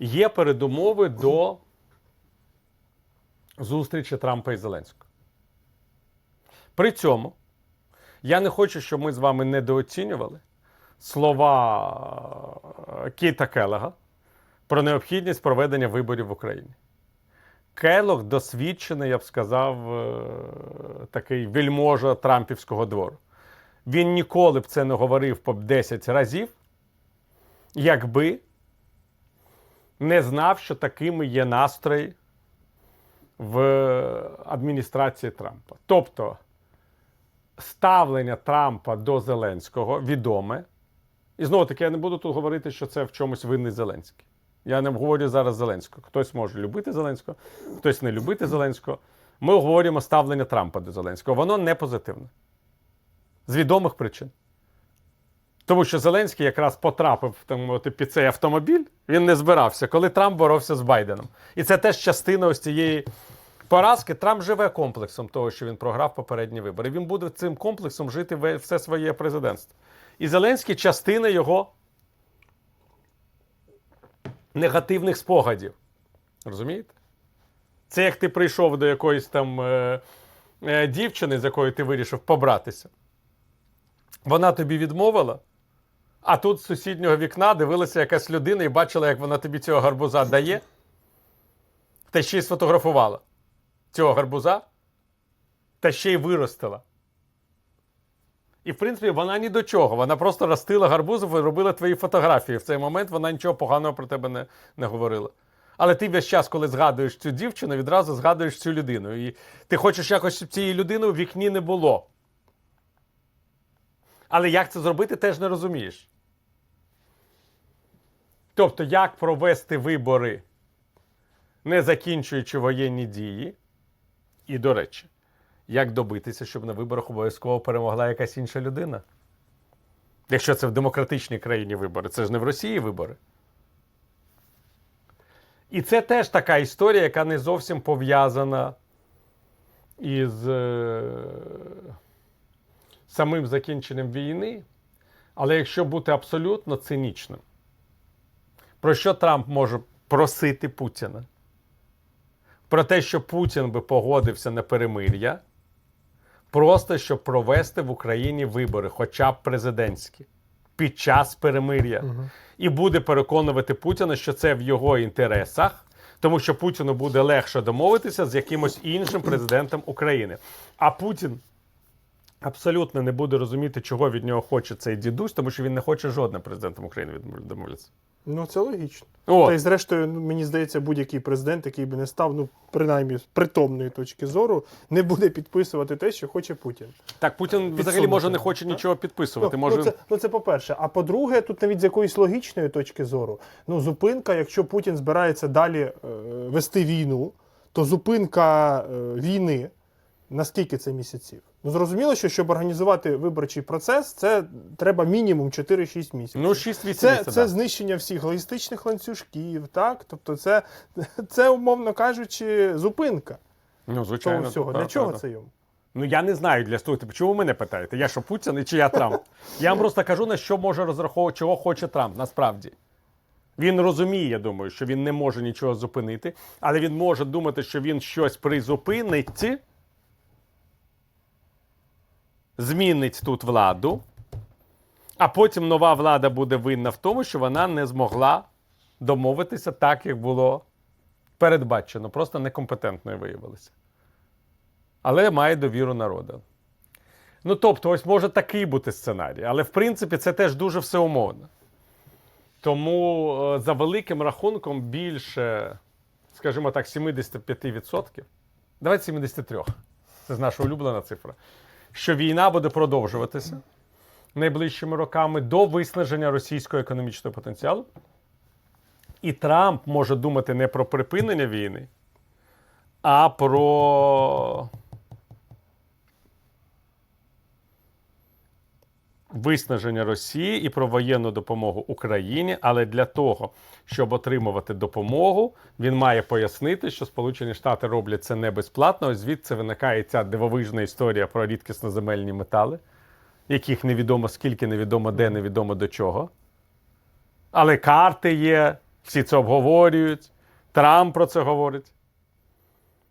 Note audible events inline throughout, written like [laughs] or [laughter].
є передумови до зустрічі Трампа і Зеленського. При цьому я не хочу, щоб ми з вами недооцінювали слова е, Кіта Келега про необхідність проведення виборів в Україні. Келог досвідчений, я б сказав, е, такий вельможа Трампівського двору. Він ніколи б це не говорив по 10 разів, якби не знав, що такими є настрої в адміністрації Трампа. Тобто ставлення Трампа до Зеленського відоме. І знову таки, я не буду тут говорити, що це в чомусь винний Зеленський. Я не говорю зараз Зеленського. Хтось може любити Зеленського, хтось не любити Зеленського. Ми говоримо ставлення Трампа до Зеленського. Воно не позитивне. З відомих причин. Тому що Зеленський якраз потрапив так мовити, під цей автомобіль, він не збирався, коли Трамп боровся з Байденом. І це теж частина ось цієї поразки. Трамп живе комплексом того, що він програв попередні вибори. Він буде цим комплексом жити все своє президентство. І Зеленський частина його негативних спогадів. Розумієте? Це як ти прийшов до якоїсь там е, е, дівчини, з якою ти вирішив побратися. Вона тобі відмовила, а тут з сусіднього вікна дивилася якась людина і бачила, як вона тобі цього гарбуза дає, та ще й сфотографувала цього гарбуза, та ще й виростила. І, в принципі, вона ні до чого. Вона просто ростила гарбузов і робила твої фотографії. В цей момент вона нічого поганого про тебе не, не говорила. Але ти весь час, коли згадуєш цю дівчину, відразу згадуєш цю людину. І ти хочеш якось, щоб цієї людини у вікні не було. Але як це зробити, теж не розумієш. Тобто, як провести вибори, не закінчуючи воєнні дії, і, до речі, як добитися, щоб на виборах обов'язково перемогла якась інша людина? Якщо це в демократичній країні вибори, це ж не в Росії вибори. І це теж така історія, яка не зовсім пов'язана із е, самим закінченням війни. Але якщо бути абсолютно цинічним, про що Трамп може просити Путіна? Про те, що Путін би погодився на перемир'я, просто щоб провести в Україні вибори, хоча б президентські, під час перемир'я. І буде переконувати Путіна, що це в його інтересах, тому що Путіну буде легше домовитися з якимось іншим президентом України. А Путін абсолютно не буде розуміти, чого від нього хоче цей дідусь, тому що він не хоче жодним президентом України домовитися. Ну, це логічно. От. Та й зрештою, ну, мені здається, будь-який президент, який би не став, ну, принаймні, з притомної точки зору, не буде підписувати те, що хоче Путін. Так, Путін взагалі може не хоче так? нічого підписувати. Ну, може... ну, це, ну, це по-перше. А по-друге, тут навіть з якоїсь логічної точки зору, ну, зупинка, якщо Путін збирається далі е, вести війну, то зупинка е, війни на скільки це місяців? Ну, зрозуміло, що щоб організувати виборчий процес, це треба мінімум 4-6 місяців. Ну, 6-8 Це, місяців, це да. знищення всіх логістичних ланцюжків, так? Тобто, це, [laughs] це умовно кажучи, зупинка Ну, того звичайно. всього. так, Для чого так, так. це йому? Ну я не знаю для слухайте, чому ви мене питаєте? Я що Путін і чи я Трамп? [laughs] Я вам просто кажу, на що може розраховувати, чого хоче Трамп насправді. Він розуміє, я думаю, що він не може нічого зупинити, але він може думати, що він щось призупинить, змінить тут владу, а потім нова влада буде винна в тому, що вона не змогла домовитися так, як було передбачено. Просто некомпетентною виявилася але має довіру народу. Ну, тобто, ось може такий бути сценарій, але в принципі це теж дуже всеумовно. Тому е, за великим рахунком більше, скажімо так, 75%, давайте 73%. це наша улюблена цифра, що війна буде продовжуватися найближчими роками до виснаження російського економічного потенціалу. І Трамп може думати не про припинення війни, а про виснаження Росії і про воєнну допомогу Україні. Але для того, щоб отримувати допомогу, він має пояснити, що Сполучені Штати роблять це не безплатно. Ось звідси виникає ця дивовижна історія про рідкісноземельні метали, яких невідомо скільки, невідомо де, невідомо до чого. Але карти є, Всі це обговорюють. Трамп про це говорить.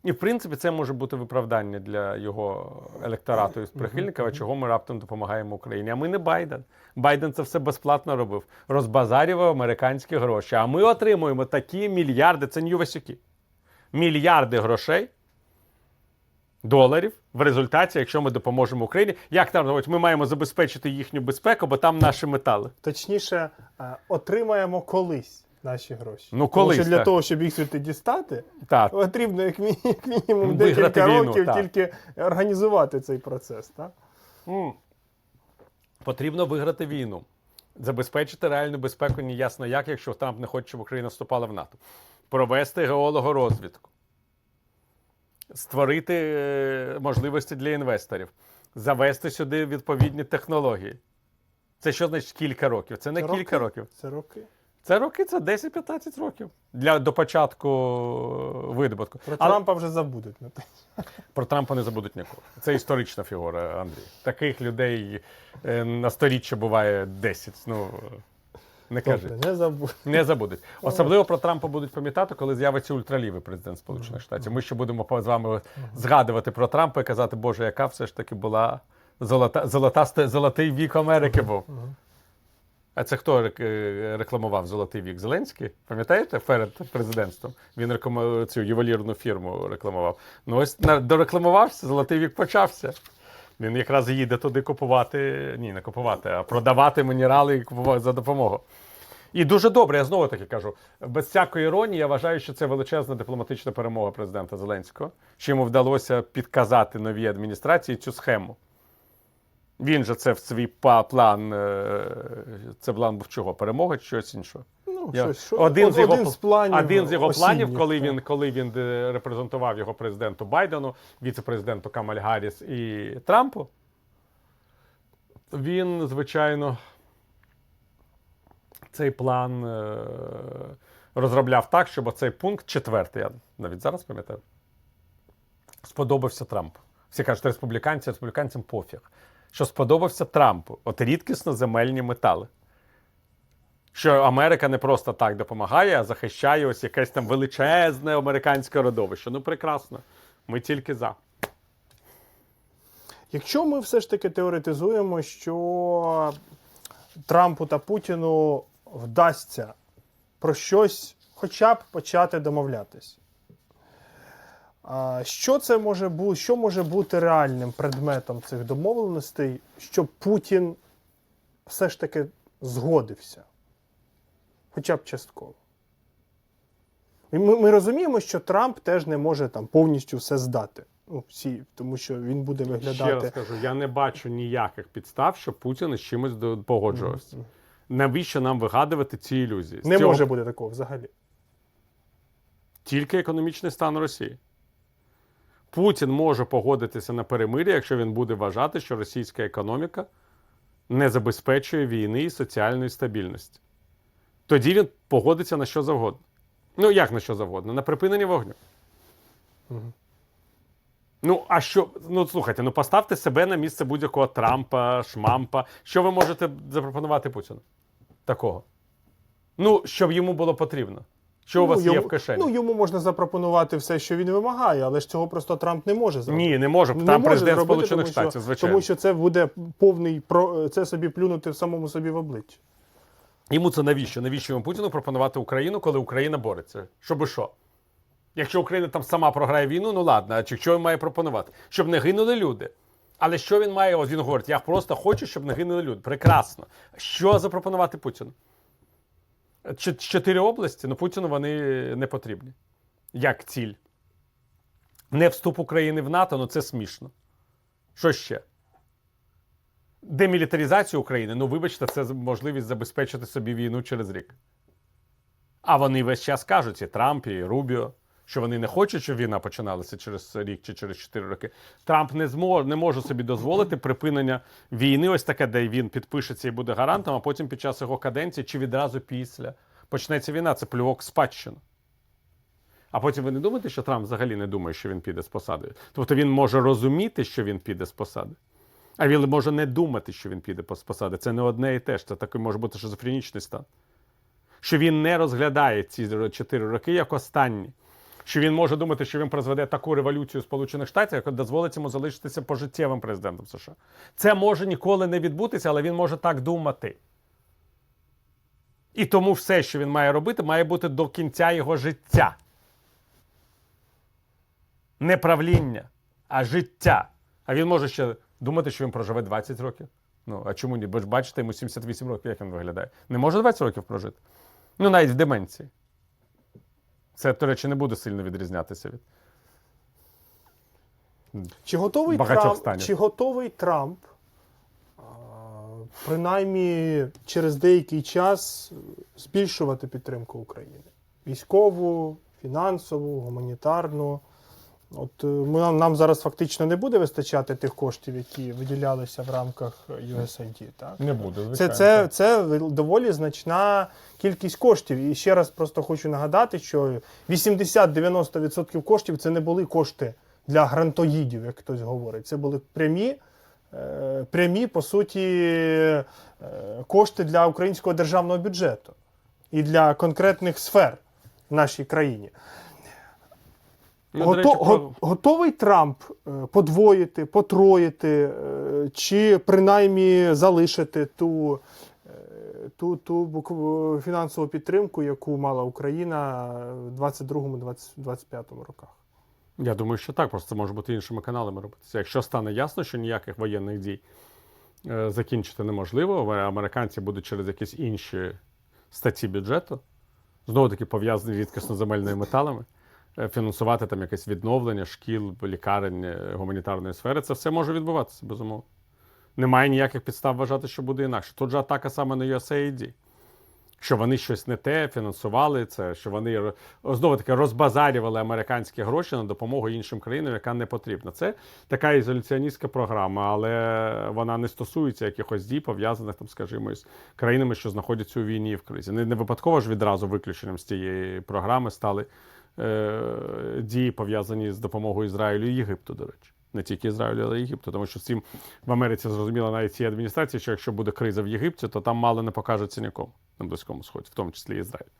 І, в принципі, це може бути виправдання для його електорату і прихильників, чого ми раптом допомагаємо Україні. А ми не Байден. Байден це все безплатно робив. Розбазарював американські гроші. А ми отримуємо такі мільярди, це Нью Васюки. Мільярди грошей, доларів в результаті, якщо ми допоможемо Україні. Як там говорять, ми маємо забезпечити їхню безпеку, бо там наші метали. Точніше, е, отримаємо колись наші гроші. Ну, Тому що для так. того, щоб їх звідти дістати, Так, потрібно як, мі- як мінімум декілька війну, років так. тільки організувати цей процес. Так? М. Потрібно виграти війну, забезпечити реальну безпеку неясно як, якщо Трамп не хоче, щоб Україна вступала в НАТО, провести геологорозвідку, створити е, можливості для інвесторів, завести сюди відповідні технології. Це що значить кілька років? Це не Це кілька років. Це роки. Це роки, це 10-15 років для до початку е, видобутку. Про Але- Трампа вже забудуть. про Трампа не забудуть ніколи. Це історична фігура, Андрій. Таких людей е, на сторіччя буває 10. Ну, не кажи. Не забудуть. Не забудуть. Особливо про Трампа будуть пам'ятати, коли з'явиться ультралівий президент Сполучених Штатів. Ми ще будемо з вами згадувати про Трампа і казати, Боже, яка все ж таки була золота, золота, золотий вік Америки був. А це хто е, рекламував золотий вік? Зеленський? Пам'ятаєте, перед президентством? Він рекламував цю ювелірну фірму рекламував. Ну ось на- дорекламувався, золотий вік почався. Він якраз їде туди купувати, ні, не купувати, а продавати мінерали і купувати за допомогу. І дуже добре, я знову таки кажу, без всякої іронії, я вважаю, що це величезна дипломатична перемога президента Зеленського, що йому вдалося підказати новій адміністрації цю схему. Він же це в свій план. е, Це план був чого? Перемога чи щось іншого? Ну, Я- щось, що- один, з його, один з планів, один з його планів, коли так. він, коли він е, репрезентував його президенту Байдену, віце-президенту Камаль Гарріс і Трампу, він, звичайно, цей план е, розробляв так, щоб цей пункт четвертий, я навіть зараз пам'ятаю, сподобався Трампу. Всі кажуть, республіканці, республіканцям пофіг. Що сподобався Трампу, от рідкісно земельні метали. Що Америка не просто так допомагає, а захищає ось якесь там величезне американське родовище. Ну, прекрасно. Ми тільки за. Якщо ми все ж таки теоретизуємо, що Трампу та Путіну вдасться про щось хоча б почати домовлятись. Що це може бути, що може бути реальним предметом цих домовленостей, щоб Путін все ж таки згодився? Хоча б частково. І ми, ми розуміємо, що Трамп теж не може там повністю все здати. Ну, всі, тому що він буде виглядати. Ще раз кажу, я не бачу ніяких підстав, щоб Путін із чимось погоджувався. Навіщо нам вигадувати ці ілюзії? З Не цього може бути такого взагалі. Тільки економічний стан Росії. Путін може погодитися на перемир'я, якщо він буде вважати, що російська економіка не забезпечує війни і соціальної стабільності. Тоді він погодиться на що завгодно. Ну, як на що завгодно? На припинення вогню. Ну, а що? Ну, слухайте, ну поставте себе на місце будь-якого Трампа, Шмампа. Що ви можете запропонувати Путіну? Такого. Ну, щоб йому було потрібно. Що у вас йому, є в кишені? Ну, йому можна запропонувати все, що він вимагає, але ж цього просто Трамп не може зробити. Ні, не може. Не Там може президент зробити, Сполучених тому Штатів, звичайно. Тому що це буде повний про це собі плюнути в самому собі в обличчя. Йому це навіщо? Навіщо йому Путіну пропонувати Україну, коли Україна бореться? Щоби що? Якщо Україна там сама програє війну, ну ладно, а чи що він має пропонувати? Щоб не гинули люди. Але що він має? Ось він говорить, я просто хочу, щоб не гинули люди. Прекрасно. Що запропонувати Путіну? Чотири області, ну Путіну вони не потрібні. Як ціль. Не вступ України в НАТО, ну це смішно. Що ще? Демілітаризацію України, ну вибачте, це можливість забезпечити собі війну через рік. А вони весь час кажуть, і Трамп, і Рубіо, що вони не хочуть, щоб війна починалася через рік чи через 4 роки. Трамп не зможе, не може собі дозволити припинення війни, ось таке, де він підпишеться і буде гарантом, а потім під час його каденції чи відразу після почнеться війна. Це плювок в спадщину. А потім ви не думаєте, що Трамп взагалі не думає, що він піде з посади? Тобто він може розуміти, що він піде з посади. А він може не думати, що він піде з посади. Це не одне і те ж. Це такий може бути шизофренічний стан. що він не розглядає ці чотири роки як останні. Що він може думати, що він призведе таку революцію Сполучених Штатів, яка дозволить йому залишитися пожиттєвим президентом США. Це може ніколи не відбутися, але він може так думати. І тому все, що він має робити, має бути до кінця його життя. Не правління, а життя. А він може ще думати, що він проживе 20 років. Ну, а чому ні? Бо ж бачите, йому 78 років, як він виглядає. Не може 20 років прожити. Ну, навіть в деменції. Це, до речі, не буде сильно відрізнятися від. Чи готовий Багатьох Трамп, станів. чи готовий Трамп, а, принаймні через деякий час збільшувати підтримку України? Військову, фінансову, гуманітарну. От е, ми, нам- нам зараз фактично не буде вистачати тих коштів, які виділялися в рамках USAID. Так? Не буде. Це, це, це доволі значна кількість коштів. І ще раз просто хочу нагадати, що 80-90% коштів це не були кошти для грантоїдів, як хтось говорить. Це були прямі, е, прямі по суті, е, кошти для українського державного бюджету і для конкретних сфер в нашій країні. Гото- го- Готовий Трамп е, подвоїти, потроїти, е, чи принаймні залишити ту, е, ту, ту фінансову підтримку, яку мала Україна в 22-25 роках? Я думаю, що так, просто це може бути іншими каналами робитися. Якщо стане ясно, що ніяких воєнних дій закінчити неможливо, американці будуть через якісь інші статті бюджету, знову таки пов'язані з рідкісно-земельними металами, фінансувати там якесь відновлення шкіл, лікарень, е, гуманітарної сфери, це все може відбуватися, безумовно. Немає ніяких підстав вважати, що буде інакше. Тут же атака саме на USAID. Що вони щось не те фінансували це, що вони знову таки розбазарювали американські гроші на допомогу іншим країнам, яка не потрібна. Це така ізоляціоністська програма, але вона не стосується якихось дій, пов'язаних там, скажімо, з країнами, що знаходяться у війні в кризі. Не, не випадково ж відразу виключенням з цієї програми стали е, дії, пов'язані з допомогою Ізраїлю і Єгипту, до речі. Не тільки Ізраїлю, але й Єгипту, тому що всім в Америці зрозуміло навіть цій адміністрації, що якщо буде криза в Єгипті, то там мало не покажеться нікому на Близькому Сході, в тому числі Ізраїль.